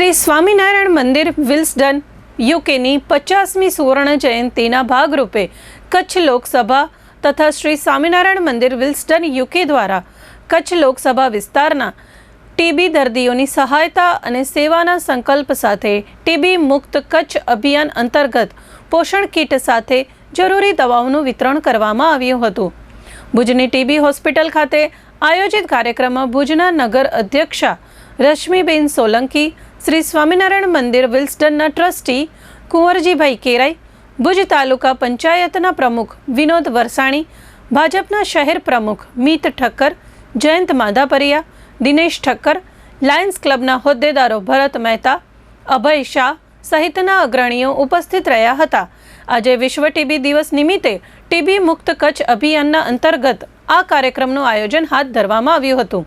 શ્રી સ્વામિનારાયણ મંદિર વિલ્સડન યુકેની પચાસમી સુવર્ણ જયંતિના ભાગરૂપે કચ્છ લોકસભા તથા શ્રી સ્વામિનારાયણ મંદિર વિલ્સડન યુકે દ્વારા કચ્છ લોકસભા વિસ્તારના ટીબી દર્દીઓની સહાયતા અને સેવાના સંકલ્પ સાથે ટીબી મુક્ત કચ્છ અભિયાન અંતર્ગત પોષણ કીટ સાથે જરૂરી દવાઓનું વિતરણ કરવામાં આવ્યું હતું. ભુજની ટીબી હોસ્પિટલ ખાતે આયોજિત કાર્યક્રમમાં ભુજના નગર અધ્યક્ષા રશ્મિબેન સોલંકી શ્રી સ્વામિનારાયણ મંદિર વિલ્સડનના ટ્રસ્ટી કુંવરજીભાઈ કેરાઈ, ભુજ તાલુકા પંચાયતના પ્રમુખ વિનોદ વરસાણી, ભાજપના શહેર પ્રમુખ મીત ઠક્કર, જયંત માધાપરિયા, દિનેશ ઠક્કર, લાયન્સ ક્લબના હોદ્દેદારો ભરત મહેતા, અભય શાહ સહિતના અગ્રણીઓ ઉપસ્થિત રહ્યા હતા. આજે વિશ્વ ટીબી દિવસ નિમિત્તે ટીબી મુક્ત કચ્છ અભિયાનના અંતર્ગત આ કાર્યક્રમનું આયોજન હાથ ધરવામાં આવ્યું હતું.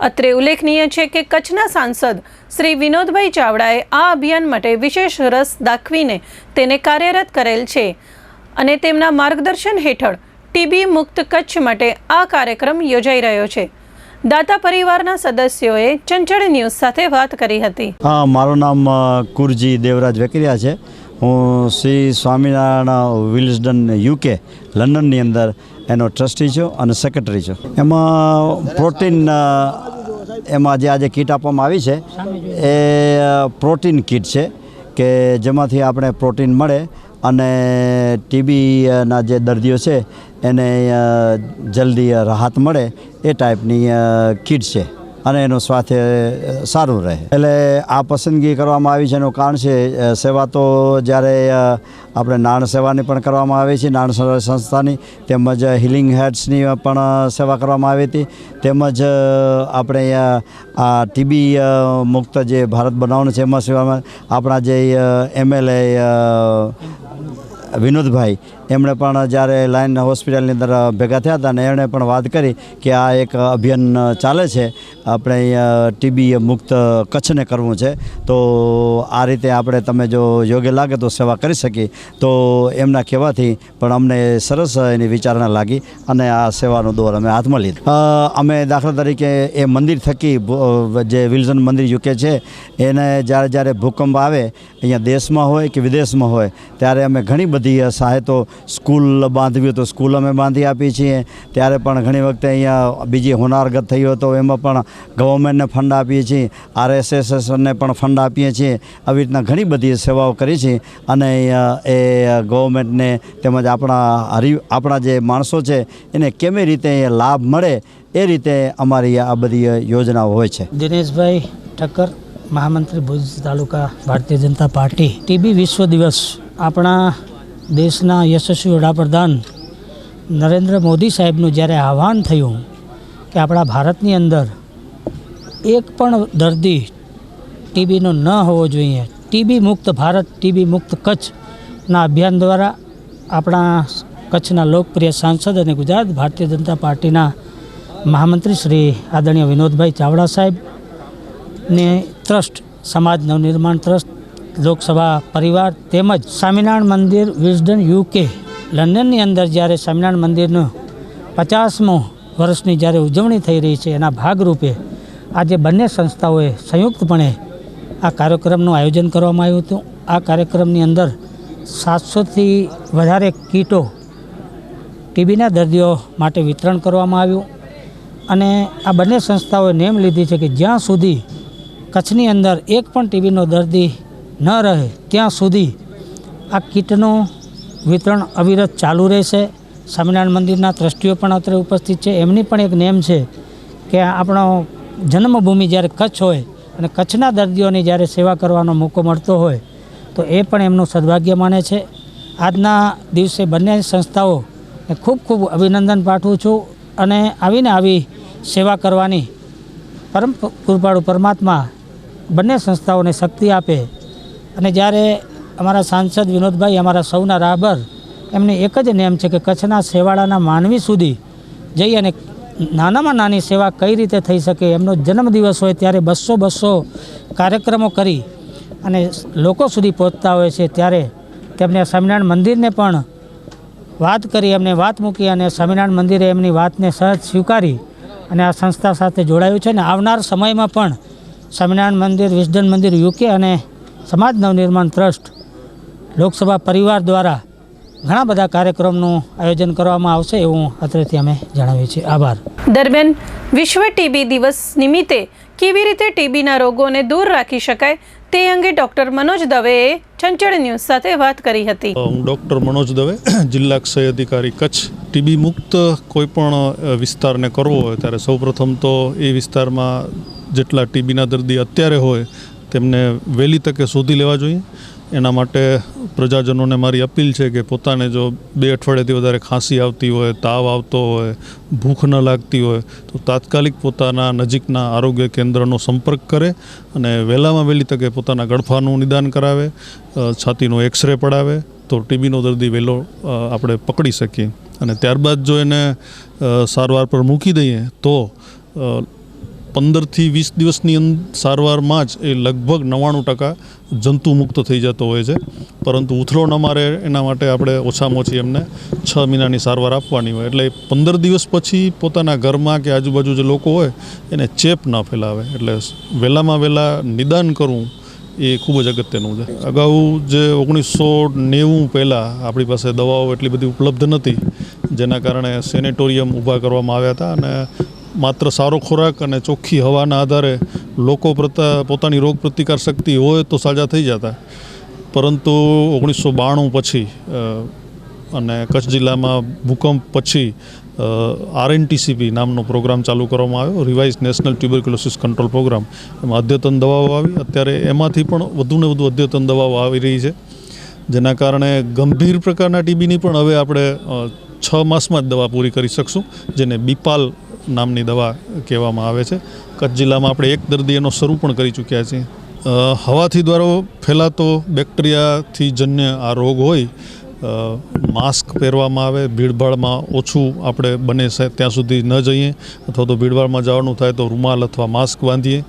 અત્રે ઉલ્લેખનીય છે કે કચ્છના સાંસદ શ્રી વિનોદભાઈ ચાવડાએ આ અભિયાન માટે વિશેષ રસ દાખવીને તેને કાર્યરત કરેલ છે અને તેમના માર્ગદર્શન હેઠળ ટીબી મુક્ત કચ્છ માટે આ કાર્યક્રમ યોજાઈ રહ્યો છે. દાતા પરિવારના સદસ્યોએ ચંચળ ન્યૂઝ સાથે વાત કરી હતી. હા, મારું નામ કુરજી દેવરાજ વેકરિયા છે. હું શ્રી સ્વામિનારાયણ વિલ્સડન યુકે, લંડનની અંદર એનો ટ્રસ્ટી છું અને સેક્રેટરી છું. એમાં પ્રોટીન એમાં જે આજે કીટ આપવામાં આવી છે, એ પ્રોટીન કીટ છે કે જેમાંથી આપણે પ્રોટીન મળે અને ટીબીના જે દર્દીઓ છે એને જલ્દી રાહત મળે એ ટાઈપની કીટ છે. અને એનું સ્વાસ્થ્ય સારું રહે. એટલે આ પસંદગી કરવામાં આવી છે, એનું કારણ છે સેવા તો જ્યારે આપણે નાણ સેવાની પણ કરવામાં આવી છે, નાણ સંસ્થાની, તેમજ હિલિંગ હેડ્સની પણ સેવા કરવામાં આવી હતી. તેમજ આપણે આ ટીબી મુક્ત જે ભારત બનાવવાનું છે, એમાં સેવામાં આપણા જે એમએલએ વિનોદભાઈ એમણે પણ જ્યારે લાઇન હોસ્પિટલની અંદર ભેગા થયા હતા અને એમણે પણ વાત કરી કે આ એક અભિયાન ચાલે છે, આપણે અહીંયા ટીબી મુક્ત કચ્છને કરવું છે, તો આ રીતે આપણે તમે જો યોગ્ય લાગે તો સેવા કરી શકીએ. તો એમના કહેવાથી પણ અમને સરસ એની વિચારણા લાગી અને આ સેવાનો દોર અમે હાથમાં લીધો. અમે દાખલા તરીકે એ મંદિર થકી જે વિલ્સન મંદિર યુકે છે, એને જ્યારે જ્યારે ભૂકંપ આવે, અહીંયા દેશમાં હોય કે વિદેશમાં હોય, ત્યારે અમે ઘણી બધી સહાયતો સ્કૂલ બાંધવી તો સ્કૂલ અમે બાંધી આપીએ છીએ. ત્યારે પણ ઘણી વખતે અહીંયા બીજી હોનારગત થઈ હોય તો એમાં પણ ગવર્મેન્ટને ફંડ આપીએ છીએ આરએસએસને પણ ફંડ આપીએ છીએ. આવી રીતના ઘણી બધી સેવાઓ કરી છે અને એ ગવર્મેન્ટને તેમજ આપણા હરી, આપણા જે માણસો છે એને કેવી રીતે લાભ મળે એ રીતે અમારી આ બધી યોજનાઓ હોય છે. દિનેશભાઈ ઠક્કર, મહામંત્રી ભુજ તાલુકા ભારતીય જનતા પાર્ટી. ટીબી વિશ્વ દિવસ. આપણા દેશના યશસ્વી વડાપ્રધાન નરેન્દ્ર મોદી સાહેબનું જ્યારે આહવાન થયું કે આપણા ભારતની અંદર એક પણ દર્દી ટીબીનો ન હોવો જોઈએ, ટીબી મુક્ત ભારત, ટીબી મુક્ત કચ્છના અભિયાન દ્વારા આપણા કચ્છના લોકપ્રિય સાંસદ અને ગુજરાત ભારતીય જનતા પાર્ટીના મહામંત્રી શ્રી આદરણીય વિનોદભાઈ ચાવડા સાહેબ ને ટ્રસ્ટ, સમાજ નવનિર્માણ ટ્રસ્ટ લોકસભા પરિવાર તેમજ સ્વામિનારાયણ મંદિર વિઝડન યુકે, લંડનની અંદર જ્યારે સ્વામિનારાયણ મંદિરનું પચાસમો વર્ષની જ્યારે ઉજવણી થઈ રહી છે, એના ભાગરૂપે આજે બંને સંસ્થાઓએ સંયુક્તપણે આ કાર્યક્રમનું આયોજન કરવામાં આવ્યું હતું. આ કાર્યક્રમની અંદર સાતસોથી વધારે કીટો ટીબીના દર્દીઓ માટે વિતરણ કરવામાં આવ્યું અને આ બંને સંસ્થાઓએ નેમ લીધી છે કે જ્યાં સુધી કચ્છની અંદર એક પણ ટીબીનો દર્દી ન રહે ત્યાં સુધી આ કીટનું વિતરણ અવિરત ચાલુ રહેશે. સ્વામિનારાયણ મંદિરના ટ્રસ્ટીઓ પણ અત્રે ઉપસ્થિત છે. એમની પણ એક નેમ છે કે આપણો જન્મભૂમિ જ્યારે કચ્છ હોય અને કચ્છના દર્દીઓની જ્યારે સેવા કરવાનો મોકો મળતો હોય તો એ પણ એમનું સદભાગ્ય માને છે. આજના દિવસે બંને સંસ્થાઓ ખૂબ ખૂબ અભિનંદન પાઠવું છું અને આવીને આવી સેવા કરવાની પરમ કૃપાળુ પરમાત્મા બંને સંસ્થાઓને શક્તિ આપે અને જ્યારે અમારા સાંસદ વિનોદભાઈ, અમારા સૌના રાહબર એમની એક જ નેમ છે કે કચ્છના સેવાળાના માનવી સુધી જઈ અને નાનામાં નાની સેવા કઈ રીતે થઈ શકે, એમનો જન્મદિવસ હોય ત્યારે બસો બસો કાર્યક્રમો કરી અને લોકો સુધી પહોંચતા હોય છે, ત્યારે તેમને સ્વામિનારાયણ મંદિરને પણ વાત કરી, એમને વાત મૂકી અને સ્વામિનારાયણ મંદિરે એમની વાતને સહજ સ્વીકારી અને આ સંસ્થા સાથે જોડાયું છે. અને આવનાર સમયમાં પણ સ્વામિનારાયણ મંદિર વિઝડન મંદિર યુકે અને સમાજ નવનિર્માણ ટ્રસ્ટ લોકસભા પરિવાર દ્વારા ઘણા બધા કાર્યક્રમનું આયોજન કરવામાં આવશે એવું અત્રેથી અમે જણાવીએ છીએ. આભાર. દરમિયાન વિશ્વ ટીબી દિવસ નિમિત્તે કેવી રીતે ટીબીના રોગોને દૂર રાખી શકાય તે અંગે ડોક્ટર મનોજ દવેએ ચંચળ ન્યૂઝ સાથે વાત કરી હતી. હું ડૉક્ટર મનોજ દવે જિલ્લા ક્ષય અધિકારી કચ્છ. ટીબી મુક્ત કોઈ પણ વિસ્તારને કરવો હોય ત્યારે સૌપ્રથમ તો એ વિસ્તારમાં જેટલા ટીબીના દર્દી અત્યારે હોય તેમને વહેલી તકે શોધી લેવા જોઈએ. એના માટે પ્રજાજનોને મારી અપીલ છે કે પોતાને જો બે અઠવાડિયાથી વધારે ખાંસી આવતી હોય, તાવ આવતો હોય, ભૂખ ન લાગતી હોય, તો તાત્કાલિક પોતાના નજીકના આરોગ્ય કેન્દ્રનો સંપર્ક કરે અને વહેલામાં વહેલી તકે પોતાના ગળફાનું નિદાન કરાવે છાતીનો એક્સરે પડાવે, તો ટીબીનો દર્દી વહેલો આપણે પકડી શકીએ. અને ત્યારબાદ જો એને સારવાર પર મૂકી દઈએ, તો પંદરથી વીસ દિવસની સારવારમાં જ એ લગભગ નવ્વાણું ટકા જંતુ મુક્ત થઈ જતો હોય છે. પરંતુ ઉથલો ન મારે એના માટે આપણે ઓછામાં ઓછી એમને છ મહિનાની સારવાર આપવાની હોય. એટલે પંદર દિવસ પછી પોતાના ઘરમાં કે આજુબાજુ જે લોકો હોય, એને ચેપ ન ફેલાવે. એટલે વહેલામાં વહેલા નિદાન કરવું એ ખૂબ જ અગત્યનું છે. અગાઉ જે ઓગણીસો નેવું પહેલાં આપણી પાસે દવાઓ એટલી બધી ઉપલબ્ધ નથી જેના કારણે સેનેટોરિયમ ઊભા કરવામાં આવ્યા હતા અને માત્ર સારો ખોરાક અને ચોખ્ખી હવાના આધારે લોકો પોતાની રોગ પ્રતિકાર શક્તિ હોય તો સાજા થઈ જતા. પરંતુ ઓગણીસો બાણું પછી અને કચ્છ જિલ્લામાં ભૂકંપ પછી આરએનટીસીપી નામનો પ્રોગ્રામ ચાલુ કરવામાં આવ્યો. Revise national tuberculosis control program એમાં અદ્યતન દવાઓ આવી. અત્યારે એમાંથી પણ વધુને વધુ અદ્યતન દવાઓ આવી રહી છે. જેના કારણે ગંભીર પ્રકારના ટીબીની પણ હવે આપણે છ માસમાં જ દવા પૂરી કરી શકશું. જેને બીપાલ નામની દવા કહેવામાં આવે છે. કચ્છ જિલ્લામાં આપણે એક દર્દી એનો શરૂ પણ કરી ચૂક્યા છીએ. હવાથી દ્વારા ફેલાતો બેક્ટેરિયાથી જન્ય આ રોગ હોય માસ્ક પહેરવામાં આવે, ભીડભાડમાં ઓછું આપણે બને ત્યાં સુધી ન જઈએ, અથવા તો ભીડભાડમાં જવાનું થાય તો રૂમાલ અથવા માસ્ક બાંધીએ.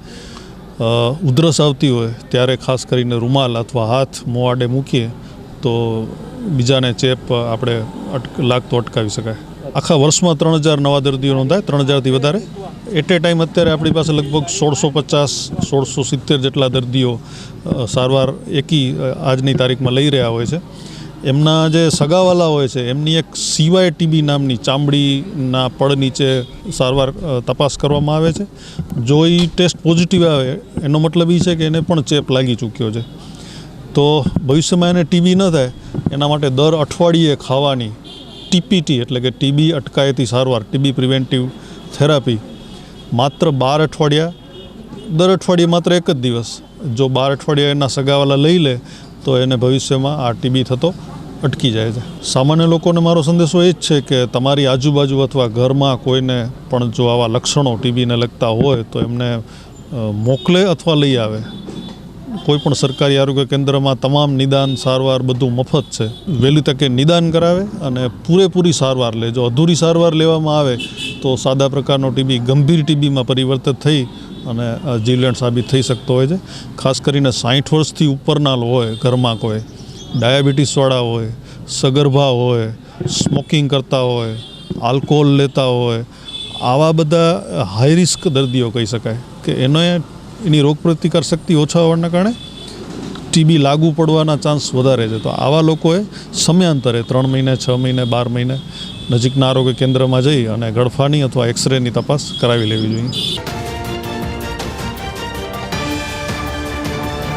ઉધરસ આવતી હોય ત્યારે ખાસ કરીને રૂમાલ અથવા હાથ મોં આડે મૂકીએ તો બીજાને ચેપ આપણે લાગતો અટકાવી શકાય. આખા વર્ષમાં ત્રણ હજાર નવા દર્દીઓ નોંધાય, ત્રણ હજારથી વધારે. એટ એ ટાઈમ અત્યારે આપણી પાસે લગભગ સોળસો પચાસ, સોળસો સિત્તેર જેટલા દર્દીઓ સારવાર એકી આજની તારીખમાં લઈ રહ્યા હોય છે. એમના જે સગાવાલા હોય છે, એમની એક સીવાય ટીબી નામની ચામડીના પડ નીચે સારવાર તપાસ કરવામાં આવે છે. જો એ ટેસ્ટ પોઝિટિવ આવે, એનો મતલબ એ છે કે એને પણ ચેપ લાગી ચૂક્યો છે. તો ભવિષ્યમાં એને ટીબી ન થાય, એના માટે દર અઠવાડિયે ખાવાની ટીપીટી એટલે કે ટીબી અટકાયતી સારવાર, ટીબી પ્રિવેન્ટિવ થેરાપી માત્ર બાર અઠવાડિયા, દર અઠવાડિયે માત્ર એક જ દિવસ. જો બાર અઠવાડિયા એના સગાવાલા લઈ લે, તો એને ભવિષ્યમાં આ ટીબી થતો અટકી જાય છે. સામાન્ય લોકોને મારો સંદેશો એ જ છે કે તમારી આજુબાજુ અથવા ઘરમાં કોઈને પણ જો આવા લક્ષણો ટીબીને લગતા હોય, તો એમને મોકલે અથવા લઈ આવે. કોઈ પણ સરકારી આરોગ્ય કેન્દ્રમાં તમામ નિદાન, સારવાર બધું મફત છે. વહેલી તકે નિદાન કરાવે અને પૂરેપૂરી સારવાર લે. જો અધૂરી સારવાર લેવામાં આવે તો સાદા પ્રકારનો ટીબી ગંભીર ટીબીમાં પરિવર્તિત થઈ અને જીવલેણ સાબિત થઈ શકતો હોય છે. ખાસ કરીને સાઠ વર્ષથી ઉપરના હોય, ઘરમાં કોઈ. ડાયાબિટીસવાળા હોય, સગર્ભા હોય, સ્મોકિંગ કરતા હોય, આલ્કોહોલ લેતા હોય. આવા બધા હાઈ રિસ્ક દર્દીઓ કહી શકાય કે એને એની રોગ પ્રતિકાર શક્તિ ઓછા હોવાના કારણે ટીબી લાગુ પડવાના ચાન્સ વધારે છે. તો આવા લોકોએ સમયાંતરે ત્રણ મહિને, છ મહિને, બાર મહિને નજીકના આરોગ્ય કેન્દ્રમાં જઈ અને ગળફાની અથવા એક્સરેની તપાસ કરાવી લેવી જોઈએ.